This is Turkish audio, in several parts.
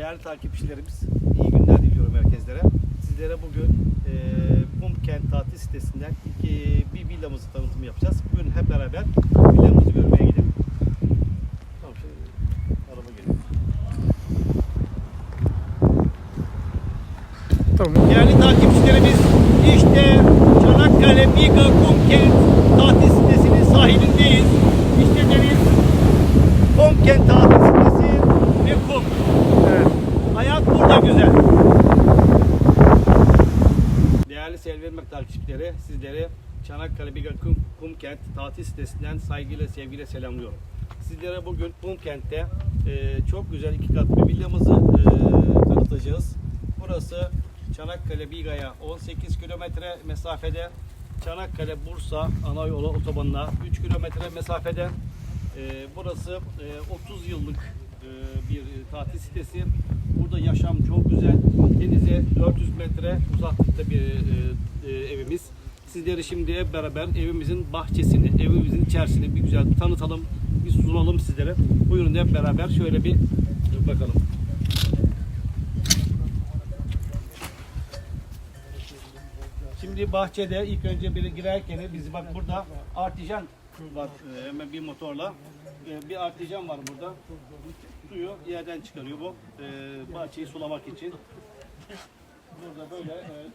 Değerli takipçilerimiz, iyi günler diliyorum herkeslere. Sizlere bugün e, Pumkent tatil sitesinden iki, bir villamızı tanıtım yapacağız. Bugün hep beraber villamızı görmeye gidelim. Tamam, şimdi araba geliyor. Tamam. Değerli takipçilerimiz, işte Çanakkale Biga Pumkent tatil sitesinin sahilindeyiz. İşte deniz Pumkent tatil sitesi ve kum. Evet. Hayat burada güzel. Değerli Selvi Takipçileri, sizleri Çanakkale Biga Kum, Kumkent tatil sitesinden saygıyla, sevgiyle selamlıyorum. Sizlere bugün Kumkent'te e, çok güzel iki katlı villamızı e, tanıtacağız. Burası Çanakkale Biga'ya 18 kilometre mesafede, Çanakkale Bursa ana yolu otobanına 3 kilometre mesafede. E, burası e, 30 yıllık bir tatil sitesi. Burada yaşam çok güzel. Denize 400 metre uzaklıkta bir e, e, evimiz. Sizleri şimdi hep beraber evimizin bahçesini, evimizin içerisini bir güzel tanıtalım, bir sunalım sizlere. Buyurun hep beraber şöyle bir bakalım. Şimdi bahçede ilk önce biri girerken biz bak burada artijan var e, hemen bir motorla. E, Bir artijan var burada. Suyu yerden çıkarıyor bu. e, Bahçeyi sulamak için. Burada böyle e,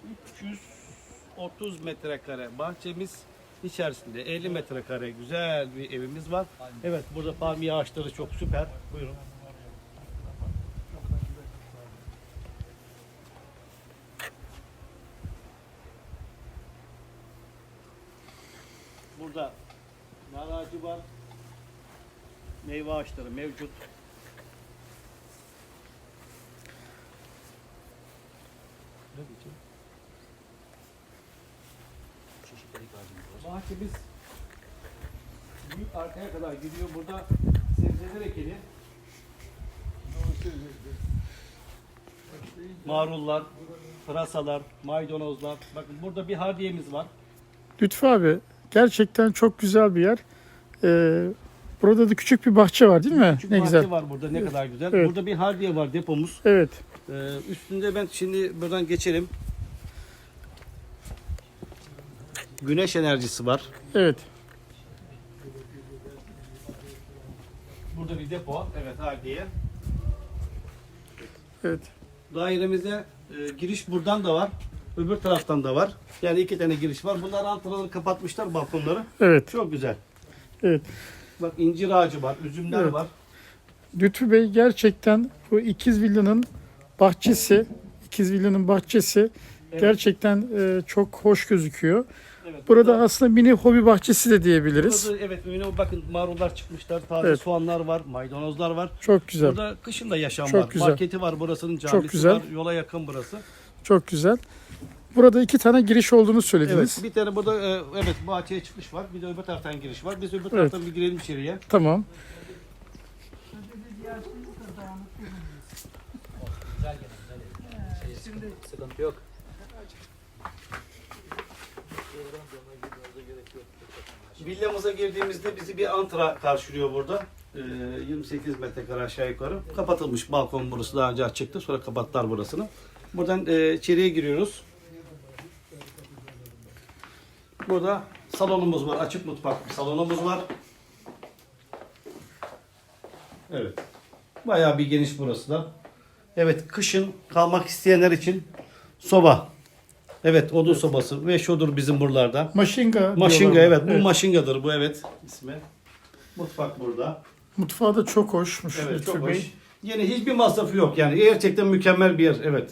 330 metrekare bahçemiz içerisinde 50 metrekare güzel bir evimiz var. Evet burada palmiye ağaçları çok süper. Buyurun. Burada nar ağacı var. Meyve ağaçları mevcut. Bahçemiz büyük arkaya kadar gidiyor. Burada sebzeler ekili. Marullar, pırasalar, maydanozlar. Bakın burada bir hardiyemiz var. Lütfü abi gerçekten çok güzel bir yer. Ee, burada da küçük bir bahçe var değil mi? Küçük ne bahçe güzel. var burada ne kadar güzel. Evet. Burada bir hardiye var depomuz. Evet. Ee, üstünde ben şimdi buradan geçelim. Güneş enerjisi var. Evet. Burada bir depo. Evet hardiye. Evet. Dairemize e, giriş buradan da var. Öbür taraftan da var. Yani iki tane giriş var. Bunlar antraları kapatmışlar balkonları. Evet. Çok güzel. Evet. Bak incir ağacı var, üzümler Evet. var. Lütfü Bey gerçekten bu ikiz villanın bahçesi, ikiz villanın bahçesi gerçekten e, çok hoş gözüküyor. Evet, Burada aslında mini hobi bahçesi de diyebiliriz. Burada, evet önüne bakın marullar çıkmışlar, taze Evet. soğanlar var, maydanozlar var. Çok güzel. Burada kışın da yaşam Çok var. güzel. Marketi var burasının camisi güzel. var. Yola yakın burası. Çok güzel. Burada iki tane giriş olduğunu söylediniz. Evet. Bir tane burada e, evet bahçeye çıkış var. Bir de öbür taraftan giriş var. Biz öbür taraftan bir girelim içeriye. Tamam. Sıkıntı yok. Villamıza girdiğimizde bizi bir antra karşılıyor burada. Ee, 28 metrekare aşağı yukarı. Kapatılmış balkon burası daha önce açıktı. Sonra kapattılar burasını. Buradan e, içeriye giriyoruz. Burada salonumuz var. Açık mutfak bir salonumuz var. Evet. Bayağı bir geniş burası da. Evet kışın kalmak isteyenler için soba. Evet odun sobası ve şudur bizim buralarda. Maşinga. Maşinga diyorlar. evet bu maşingadır bu evet ismi. Mutfak burada. Mutfağı da çok hoşmuş Evet Lütfü çok Bey. hoş. Yine hiçbir masrafı yok yani gerçekten mükemmel bir yer evet.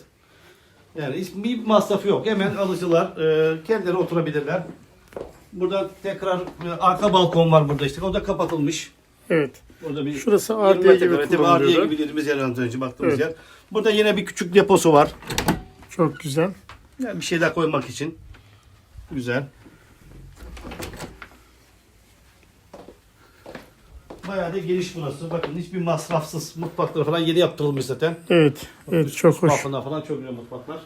Yani hiç bir masrafı yok. Hemen alıcılar e, kendileri oturabilirler. Burada tekrar e, arka balkon var burada işte. O da kapatılmış. Evet. Orada bir Şurası 20 ardiye gibi metrekare, tabii ardiye kullanılıyordu. gibi dediğimiz yer az önce baktığımız Evet. yer. Burada yine bir küçük deposu var. Çok güzel. Yani bir şeyler koymak için. Güzel. Bayağı da geniş burası. Bakın hiçbir masrafsız mutfakları falan yeni yaptırılmış zaten. Evet. Evet çok hoş. Balkonlar falan çok güzel mutfaklar.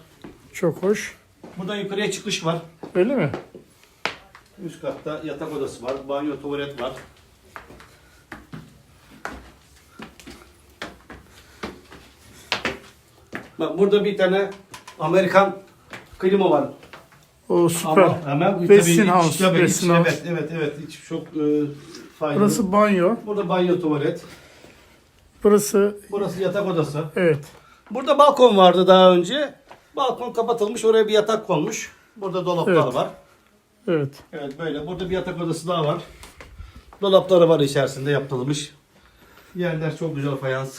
Çok hoş. Buradan yukarıya çıkış var. Öyle mi? Üst katta yatak odası var. Banyo, tuvalet var. Bak burada bir tane Amerikan klima var. O süper. Ama hemen Westinghouse. Evet, evet, evet. İç çok e, faydalı. Burası banyo. Burada banyo, tuvalet. Burası Burası yatak odası. evet. Burada balkon vardı daha önce. Balkon kapatılmış. Oraya bir yatak konmuş. Burada dolaplar Evet. var. Evet. Evet böyle. Burada bir yatak odası daha var. Dolapları var içerisinde yaptırılmış. Yerler çok güzel fayans.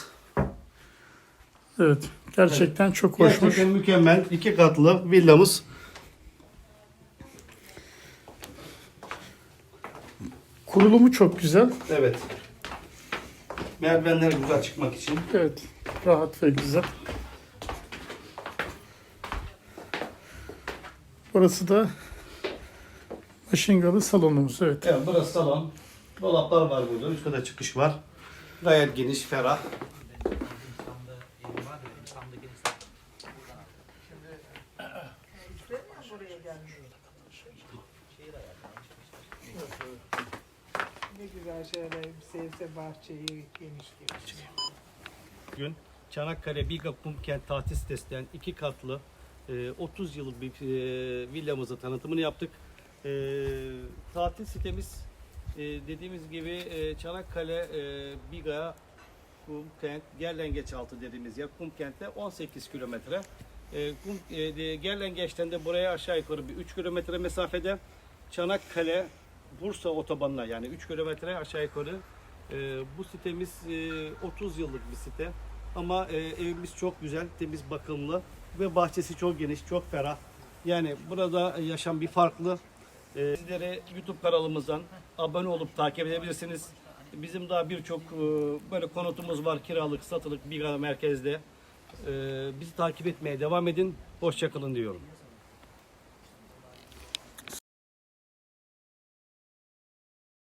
Evet. Gerçekten çok hoşmuş. Gerçekten mükemmel. iki katlı villamız. Kurulumu çok güzel. Evet. Merdivenler güzel çıkmak için. Evet. Rahat ve güzel. Burası da Maşingalı salonumuz. Evet. Evet burası salon. Dolaplar var burada. Üst kata çıkış var. Gayet geniş, ferah. Ne güzel şöyle sevse bahçeyi geniş geniş. Bugün Çanakkale Biga Kum Kent tatil sitesinden iki katlı e, 30 yıllık bir e, villamızı tanıtımını yaptık. E, tatil sitemiz e, dediğimiz gibi e, Çanakkale e, Biga Kum Kent Gerlengeç altı dediğimiz yer Kum Kent'te 18 kilometre. E, e, Gerlengeç'ten de buraya aşağı yukarı bir 3 kilometre mesafede Çanakkale Bursa otobanına yani 3 kilometre aşağı yukarı e, bu sitemiz e, 30 yıllık bir site ama e, evimiz çok güzel, temiz, bakımlı ve bahçesi çok geniş, çok ferah. Yani burada yaşam bir farklı. E, sizlere YouTube kanalımızdan abone olup takip edebilirsiniz. Bizim daha birçok e, böyle konutumuz var kiralık, satılık bir merkezde. E, bizi takip etmeye devam edin. Hoşçakalın diyorum.